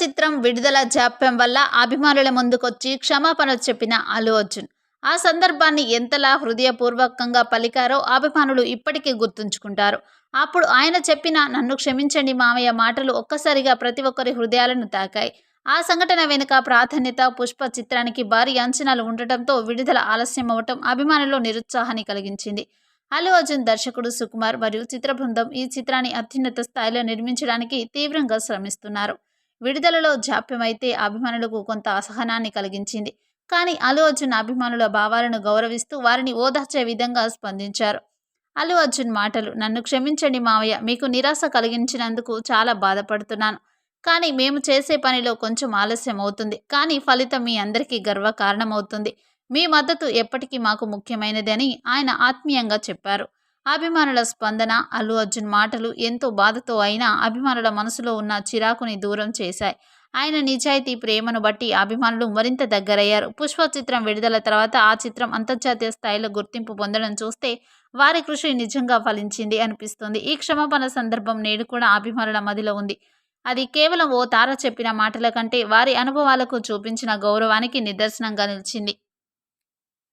చిత్రం విడుదల జాప్యం వల్ల అభిమానుల ముందుకొచ్చి క్షమాపణ చెప్పిన అల్లు అర్జున్. ఆ సందర్భాన్ని ఎంతలా హృదయపూర్వకంగా పలికారో అభిమానులు ఇప్పటికీ గుర్తుంచుకుంటారు. అప్పుడు ఆయన చెప్పిన నన్ను క్షమించండి మామయ్య మాటలు ఒక్కసారిగా ప్రతి ఒక్కరి హృదయాలను తాకాయి. ఆ సంఘటన వెనుక ప్రాధాన్యత పుష్ప చిత్రానికి భారీ అంచనాలు ఉండటంతో విడుదల ఆలస్యం అవటం అభిమానుల్లో నిరుత్సాహాన్ని కలిగించింది. అల్లు అర్జున్ దర్శకుడు సుకుమార్ మరియు చిత్ర బృందం ఈ చిత్రాన్ని అత్యున్నత స్థాయిలో నిర్మించడానికి తీవ్రంగా శ్రమిస్తున్నారు. విడుదలలో జాప్యమైతే అభిమానులకు కొంత అసహనాన్ని కలిగించింది. కానీ అల్లు అర్జున్ అభిమానుల భావాలను గౌరవిస్తూ వారిని ఓదార్చే విధంగా స్పందించారు. అల్లు అర్జున్ మాటలు నన్ను క్షమించండి మావయ్య మీకు నిరాశ కలిగించినందుకు చాలా బాధపడుతున్నాను. కానీ మేము చేసే పనిలో కొంచెం ఆలస్యం అవుతుంది. కానీ ఫలితం మీ అందరికీ గర్వ కారణమవుతుంది. మీ మద్దతు ఎప్పటికీ మాకు ముఖ్యమైనదని ఆయన ఆత్మీయంగా చెప్పారు. అభిమానుల స్పందన అల్లు అర్జున్ మాటలు ఎంతో బాధతో అయినా అభిమానుల మనసులో ఉన్న చిరాకుని దూరం చేశాయి. ఆయన నిజాయితీ ప్రేమను బట్టి అభిమానులు మరింత దగ్గరయ్యారు. పుష్ప చిత్రం విడుదల తర్వాత ఆ చిత్రం అంతర్జాతీయ స్థాయిలో గుర్తింపు పొందడం చూస్తే వారి కృషి నిజంగా ఫలించింది అనిపిస్తుంది. ఈ క్షమాపణ సందర్భం నేడు కూడా అభిమానుల మదిలో ఉంది. అది కేవలం ఓ తార చెప్పిన మాటల కంటే వారి అనుభవాలకు చూపించిన గౌరవానికి నిదర్శనంగా నిలిచింది.